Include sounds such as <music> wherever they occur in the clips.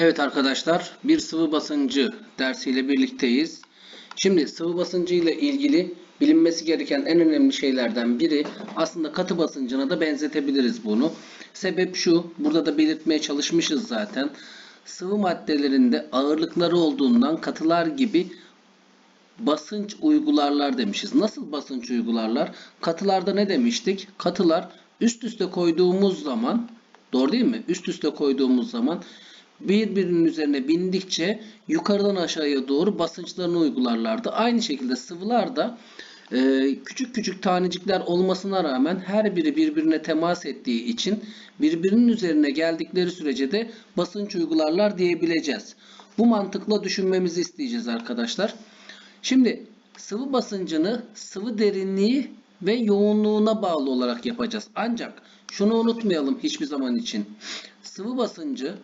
Evet arkadaşlar, bir sıvı basıncı dersiyle birlikteyiz. Şimdi sıvı basıncı ile ilgili bilinmesi gereken en önemli şeylerden biri aslında katı basıncına da benzetebiliriz bunu. Sebep şu, burada da belirtmeye çalışmışız zaten. Sıvı maddelerinde ağırlıkları olduğundan katılar gibi basınç uygularlar demişiz. Nasıl basınç uygularlar? Katılarda ne demiştik? Katılar üst üste koyduğumuz zaman doğru değil mi? Üst üste koyduğumuz zaman birbirinin üzerine bindikçe yukarıdan aşağıya doğru basınçlarını uygularlardı. Aynı şekilde sıvılar da e, küçük küçük tanecikler olmasına rağmen her biri birbirine temas ettiği için birbirinin üzerine geldikleri sürece de basınç uygularlar diyebileceğiz. Bu mantıkla düşünmemizi isteyeceğiz arkadaşlar. Şimdi sıvı basıncını sıvı derinliği ve yoğunluğuna bağlı olarak yapacağız. Ancak şunu unutmayalım hiçbir zaman için. Sıvı basıncı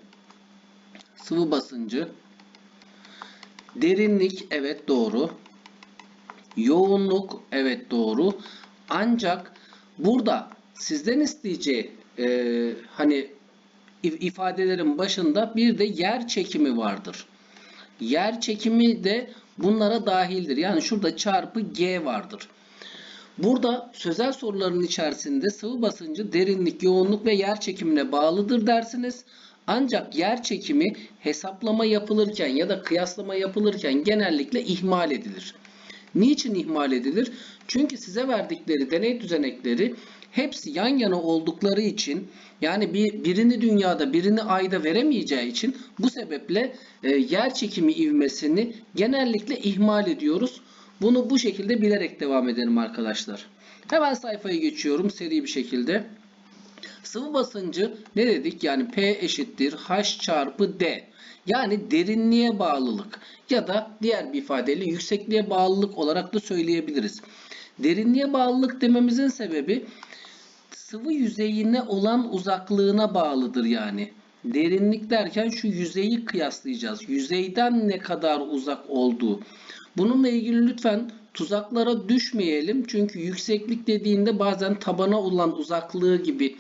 sıvı basıncı derinlik evet doğru. Yoğunluk evet doğru. Ancak burada sizden isteyeceği e, hani if- ifadelerin başında bir de yer çekimi vardır. Yer çekimi de bunlara dahildir. Yani şurada çarpı G vardır. Burada sözel soruların içerisinde sıvı basıncı derinlik, yoğunluk ve yer çekimine bağlıdır dersiniz. Ancak yer çekimi hesaplama yapılırken ya da kıyaslama yapılırken genellikle ihmal edilir. Niçin ihmal edilir? Çünkü size verdikleri deney düzenekleri hepsi yan yana oldukları için yani bir birini dünyada birini ayda veremeyeceği için bu sebeple e, yer çekimi ivmesini genellikle ihmal ediyoruz. Bunu bu şekilde bilerek devam edelim arkadaşlar. Hemen sayfaya geçiyorum seri bir şekilde. Sıvı basıncı ne dedik? Yani P eşittir H çarpı D. Yani derinliğe bağlılık ya da diğer bir ifadeyle yüksekliğe bağlılık olarak da söyleyebiliriz. Derinliğe bağlılık dememizin sebebi sıvı yüzeyine olan uzaklığına bağlıdır yani. Derinlik derken şu yüzeyi kıyaslayacağız. Yüzeyden ne kadar uzak olduğu. Bununla ilgili lütfen tuzaklara düşmeyelim. Çünkü yükseklik dediğinde bazen tabana olan uzaklığı gibi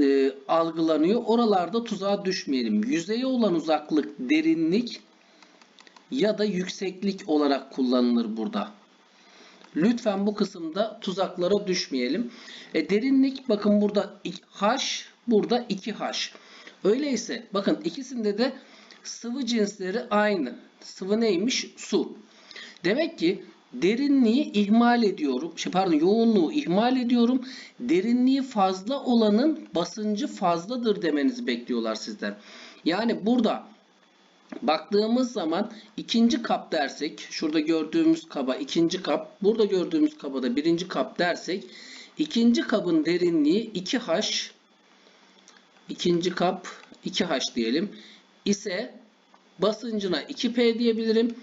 e, algılanıyor. Oralarda tuzağa düşmeyelim. Yüzeye olan uzaklık derinlik ya da yükseklik olarak kullanılır burada. Lütfen bu kısımda tuzaklara düşmeyelim. E, derinlik bakın burada H, burada 2H. Öyleyse bakın ikisinde de sıvı cinsleri aynı. Sıvı neymiş? Su. Demek ki derinliği ihmal ediyorum. Şey pardon yoğunluğu ihmal ediyorum. Derinliği fazla olanın basıncı fazladır demenizi bekliyorlar sizden. Yani burada baktığımız zaman ikinci kap dersek şurada gördüğümüz kaba ikinci kap burada gördüğümüz kaba da birinci kap dersek ikinci kabın derinliği 2H ikinci kap 2H diyelim ise basıncına 2P diyebilirim.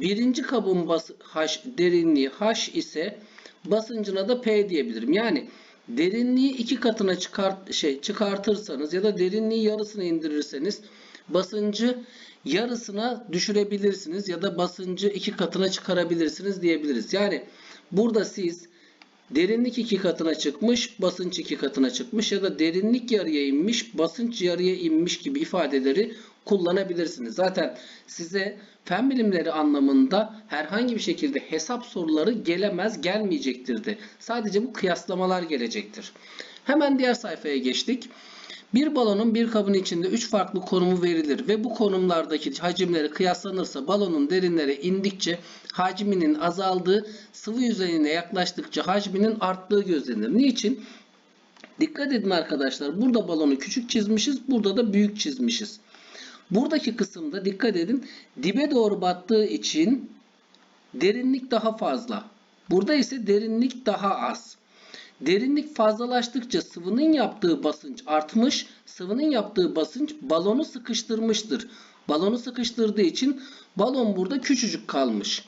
Birinci kabın bas H, derinliği H ise basıncına da P diyebilirim. Yani derinliği iki katına çıkart, şey, çıkartırsanız ya da derinliği yarısına indirirseniz basıncı yarısına düşürebilirsiniz ya da basıncı iki katına çıkarabilirsiniz diyebiliriz. Yani burada siz derinlik iki katına çıkmış, basınç iki katına çıkmış ya da derinlik yarıya inmiş, basınç yarıya inmiş gibi ifadeleri kullanabilirsiniz. Zaten size fen bilimleri anlamında herhangi bir şekilde hesap soruları gelemez, gelmeyecektir de. Sadece bu kıyaslamalar gelecektir. Hemen diğer sayfaya geçtik. Bir balonun bir kabın içinde 3 farklı konumu verilir ve bu konumlardaki hacimleri kıyaslanırsa balonun derinlere indikçe hacminin azaldığı, sıvı yüzeyine yaklaştıkça hacminin arttığı gözlenir. Niçin? Dikkat edin arkadaşlar. Burada balonu küçük çizmişiz, burada da büyük çizmişiz. Buradaki kısımda dikkat edin dibe doğru battığı için derinlik daha fazla. Burada ise derinlik daha az. Derinlik fazlalaştıkça sıvının yaptığı basınç artmış, sıvının yaptığı basınç balonu sıkıştırmıştır. Balonu sıkıştırdığı için balon burada küçücük kalmış.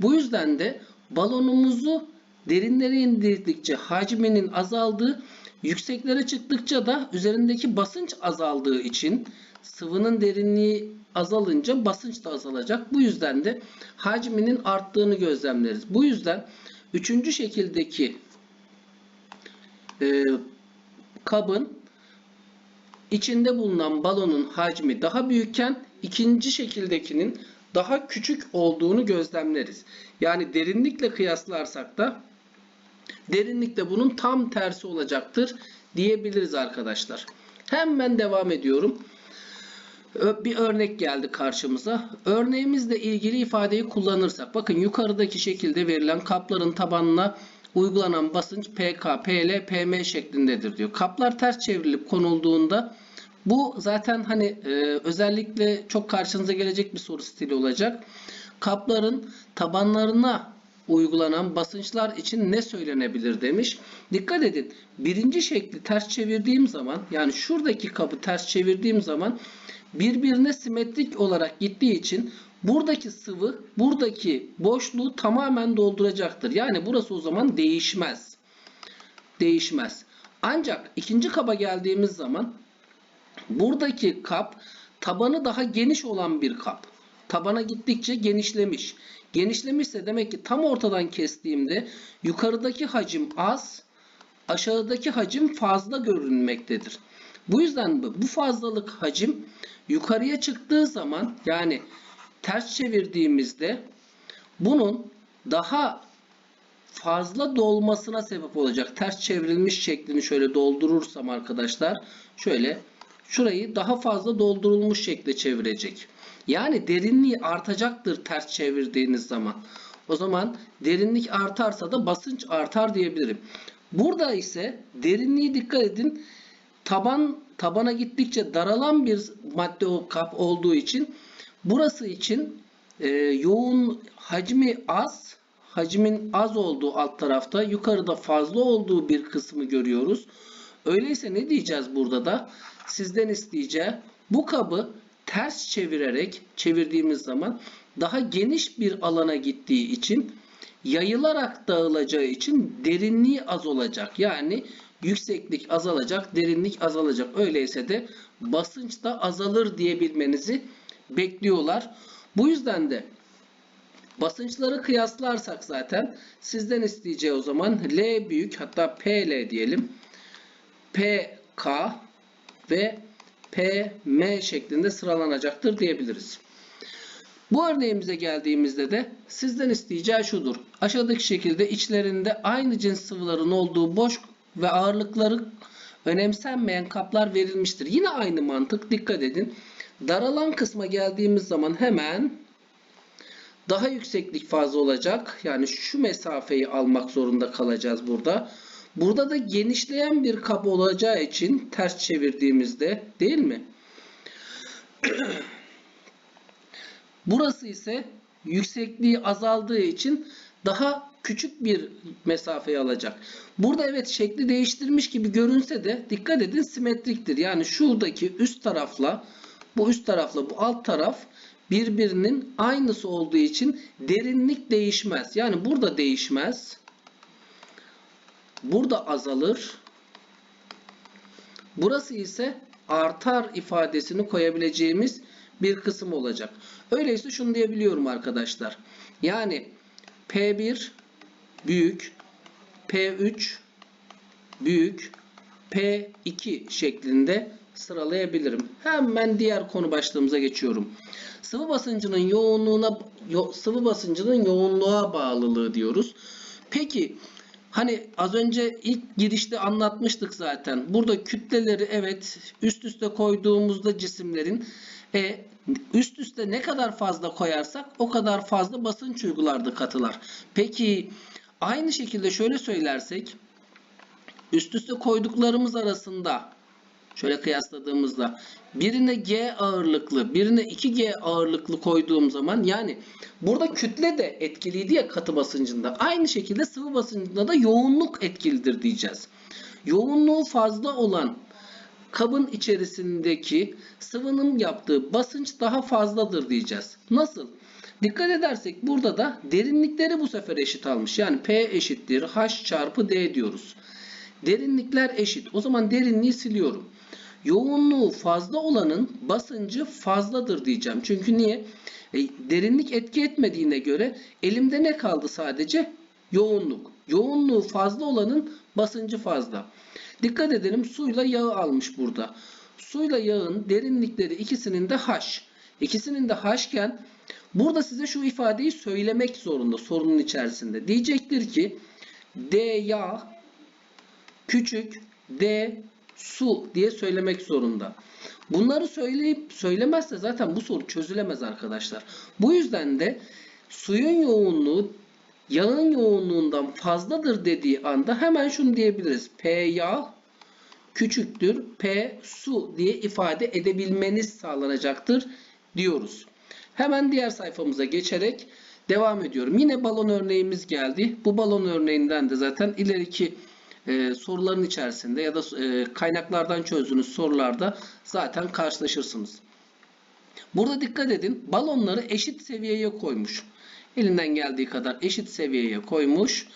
Bu yüzden de balonumuzu derinlere indirdikçe hacminin azaldığı, yükseklere çıktıkça da üzerindeki basınç azaldığı için sıvının derinliği azalınca basınç da azalacak. Bu yüzden de hacminin arttığını gözlemleriz. Bu yüzden üçüncü şekildeki e, kabın içinde bulunan balonun hacmi daha büyükken ikinci şekildekinin daha küçük olduğunu gözlemleriz. Yani derinlikle kıyaslarsak da derinlikte bunun tam tersi olacaktır diyebiliriz arkadaşlar. Hemen devam ediyorum. Bir örnek geldi karşımıza. Örneğimizle ilgili ifadeyi kullanırsak bakın yukarıdaki şekilde verilen kapların tabanına uygulanan basınç PK, PL, PM şeklindedir diyor. Kaplar ters çevrilip konulduğunda bu zaten hani e, özellikle çok karşınıza gelecek bir soru stili olacak. Kapların tabanlarına uygulanan basınçlar için ne söylenebilir demiş. Dikkat edin. Birinci şekli ters çevirdiğim zaman yani şuradaki kabı ters çevirdiğim zaman birbirine simetrik olarak gittiği için buradaki sıvı buradaki boşluğu tamamen dolduracaktır. Yani burası o zaman değişmez. Değişmez. Ancak ikinci kaba geldiğimiz zaman buradaki kap tabanı daha geniş olan bir kap. Tabana gittikçe genişlemiş. Genişlemişse demek ki tam ortadan kestiğimde yukarıdaki hacim az, aşağıdaki hacim fazla görünmektedir. Bu yüzden bu fazlalık hacim yukarıya çıktığı zaman yani ters çevirdiğimizde bunun daha fazla dolmasına sebep olacak. Ters çevrilmiş şeklini şöyle doldurursam arkadaşlar şöyle şurayı daha fazla doldurulmuş şekle çevirecek. Yani derinliği artacaktır ters çevirdiğiniz zaman. O zaman derinlik artarsa da basınç artar diyebilirim. Burada ise derinliği dikkat edin. Taban tabana gittikçe daralan bir madde kap olduğu için burası için e, yoğun hacmi az, hacmin az olduğu alt tarafta, yukarıda fazla olduğu bir kısmı görüyoruz. Öyleyse ne diyeceğiz burada da? Sizden isteyeceği bu kabı ters çevirerek çevirdiğimiz zaman daha geniş bir alana gittiği için yayılarak dağılacağı için derinliği az olacak. Yani yükseklik azalacak, derinlik azalacak. Öyleyse de basınç da azalır diyebilmenizi bekliyorlar. Bu yüzden de basınçları kıyaslarsak zaten sizden isteyeceği o zaman L büyük hatta PL diyelim. PK ve PM şeklinde sıralanacaktır diyebiliriz. Bu örneğimize geldiğimizde de sizden isteyeceği şudur. Aşağıdaki şekilde içlerinde aynı cins sıvıların olduğu boş ve ağırlıkları önemsenmeyen kaplar verilmiştir. Yine aynı mantık dikkat edin. Daralan kısma geldiğimiz zaman hemen daha yükseklik fazla olacak. Yani şu mesafeyi almak zorunda kalacağız burada. Burada da genişleyen bir kap olacağı için ters çevirdiğimizde değil mi? <clears throat> Burası ise yüksekliği azaldığı için daha küçük bir mesafeyi alacak. Burada evet şekli değiştirmiş gibi görünse de dikkat edin simetriktir. Yani şuradaki üst tarafla bu üst tarafla bu alt taraf birbirinin aynısı olduğu için derinlik değişmez. Yani burada değişmez. Burada azalır. Burası ise artar ifadesini koyabileceğimiz bir kısım olacak. Öyleyse şunu diyebiliyorum arkadaşlar. Yani P1 büyük, P3 büyük, P2 şeklinde sıralayabilirim. Hemen diğer konu başlığımıza geçiyorum. Sıvı basıncının yoğunluğuna yo, sıvı basıncının yoğunluğa bağlılığı diyoruz. Peki Hani az önce ilk girişte anlatmıştık zaten. Burada kütleleri evet üst üste koyduğumuzda cisimlerin e, üst üste ne kadar fazla koyarsak o kadar fazla basınç uygulardı katılar. Peki aynı şekilde şöyle söylersek üst üste koyduklarımız arasında şöyle kıyasladığımızda birine G ağırlıklı, birine 2G ağırlıklı koyduğum zaman yani burada kütle de etkiliydi ya katı basıncında. Aynı şekilde sıvı basıncında da yoğunluk etkilidir diyeceğiz. Yoğunluğu fazla olan kabın içerisindeki sıvının yaptığı basınç daha fazladır diyeceğiz. Nasıl? Dikkat edersek burada da derinlikleri bu sefer eşit almış. Yani P eşittir H çarpı D diyoruz. Derinlikler eşit. O zaman derinliği siliyorum. Yoğunluğu fazla olanın basıncı fazladır diyeceğim. Çünkü niye? E, derinlik etki etmediğine göre elimde ne kaldı sadece? Yoğunluk. Yoğunluğu fazla olanın basıncı fazla. Dikkat edelim suyla yağı almış burada. Suyla yağın derinlikleri ikisinin de H. İkisinin de H burada size şu ifadeyi söylemek zorunda sorunun içerisinde. Diyecektir ki D yağ küçük D su diye söylemek zorunda. Bunları söyleyip söylemezse zaten bu soru çözülemez arkadaşlar. Bu yüzden de suyun yoğunluğu yağın yoğunluğundan fazladır dediği anda hemen şunu diyebiliriz. P yağ küçüktür P su diye ifade edebilmeniz sağlanacaktır diyoruz. Hemen diğer sayfamıza geçerek devam ediyorum. Yine balon örneğimiz geldi. Bu balon örneğinden de zaten ileriki e, soruların içerisinde ya da e, kaynaklardan çözdüğünüz sorularda zaten karşılaşırsınız. Burada dikkat edin. Balonları eşit seviyeye koymuş. Elinden geldiği kadar eşit seviyeye koymuş.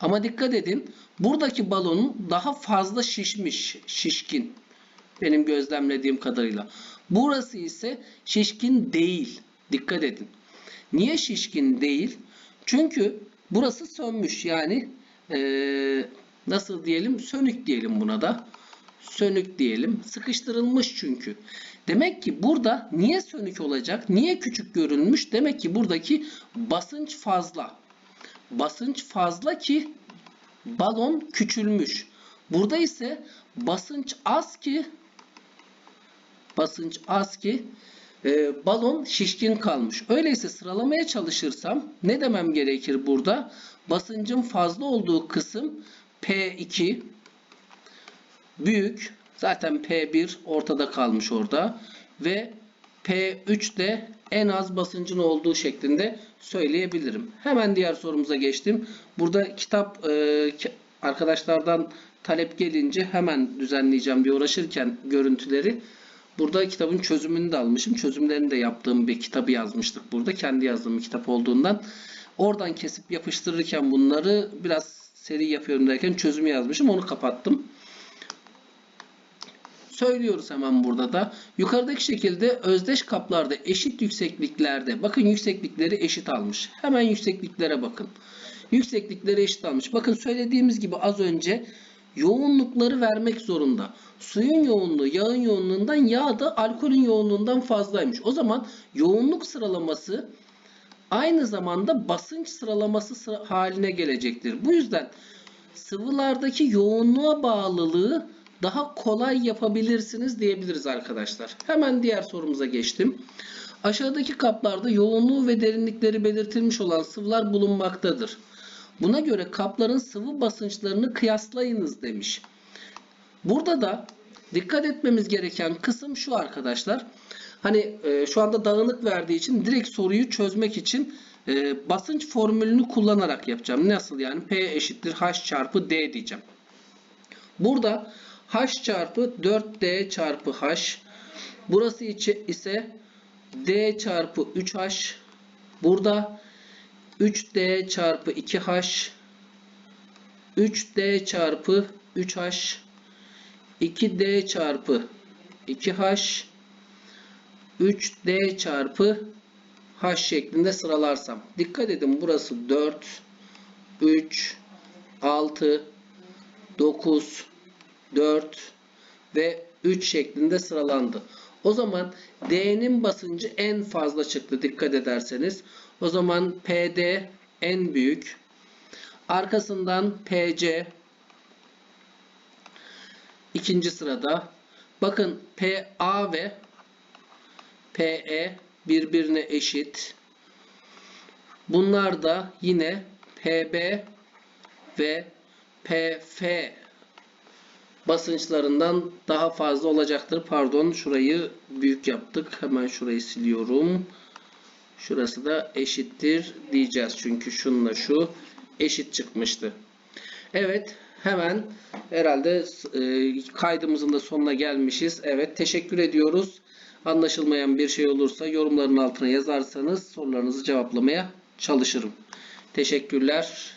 Ama dikkat edin. Buradaki balonun daha fazla şişmiş, şişkin. Benim gözlemlediğim kadarıyla. Burası ise şişkin değil. Dikkat edin. Niye şişkin değil? Çünkü burası sönmüş. Yani ee, nasıl diyelim? Sönük diyelim buna da. Sönük diyelim. Sıkıştırılmış çünkü. Demek ki burada niye sönük olacak? Niye küçük görünmüş? Demek ki buradaki basınç fazla. Basınç fazla ki balon küçülmüş. Burada ise basınç az ki basınç az ki e, balon şişkin kalmış. Öyleyse sıralamaya çalışırsam ne demem gerekir burada? Basıncın fazla olduğu kısım P2 büyük. Zaten P1 ortada kalmış orada. Ve P3 de en az basıncın olduğu şeklinde söyleyebilirim. Hemen diğer sorumuza geçtim. Burada kitap e, arkadaşlardan talep gelince hemen düzenleyeceğim diye uğraşırken görüntüleri burada kitabın çözümünü de almışım. Çözümlerini de yaptığım bir kitabı yazmıştık burada. Kendi yazdığım bir kitap olduğundan. Oradan kesip yapıştırırken bunları biraz seri yapıyorum derken çözümü yazmışım. Onu kapattım. Söylüyoruz hemen burada da. Yukarıdaki şekilde özdeş kaplarda eşit yüksekliklerde bakın yükseklikleri eşit almış. Hemen yüksekliklere bakın. Yükseklikleri eşit almış. Bakın söylediğimiz gibi az önce yoğunlukları vermek zorunda. Suyun yoğunluğu yağın yoğunluğundan yağ da alkolün yoğunluğundan fazlaymış. O zaman yoğunluk sıralaması aynı zamanda basınç sıralaması sıra haline gelecektir. Bu yüzden sıvılardaki yoğunluğa bağlılığı daha kolay yapabilirsiniz diyebiliriz arkadaşlar. Hemen diğer sorumuza geçtim. Aşağıdaki kaplarda yoğunluğu ve derinlikleri belirtilmiş olan sıvılar bulunmaktadır. Buna göre kapların sıvı basınçlarını kıyaslayınız demiş. Burada da dikkat etmemiz gereken kısım şu arkadaşlar. Hani e, şu anda dağınık verdiği için direkt soruyu çözmek için e, basınç formülünü kullanarak yapacağım. Nasıl yani? P eşittir H çarpı D diyeceğim. Burada H çarpı 4D çarpı H. Burası ise D çarpı 3H. Burada 3D çarpı 2H. 3D çarpı 3H. 2D çarpı 2H. 3D çarpı H şeklinde sıralarsam. Dikkat edin burası 4, 3, 6, 9, 4 ve 3 şeklinde sıralandı. O zaman D'nin basıncı en fazla çıktı dikkat ederseniz. O zaman PD en büyük. Arkasından PC ikinci sırada. Bakın PA ve PE birbirine eşit. Bunlar da yine PB ve PF basınçlarından daha fazla olacaktır. Pardon şurayı büyük yaptık. Hemen şurayı siliyorum. Şurası da eşittir diyeceğiz. Çünkü şununla şu eşit çıkmıştı. Evet hemen herhalde e, kaydımızın da sonuna gelmişiz. Evet teşekkür ediyoruz. Anlaşılmayan bir şey olursa yorumların altına yazarsanız sorularınızı cevaplamaya çalışırım. Teşekkürler.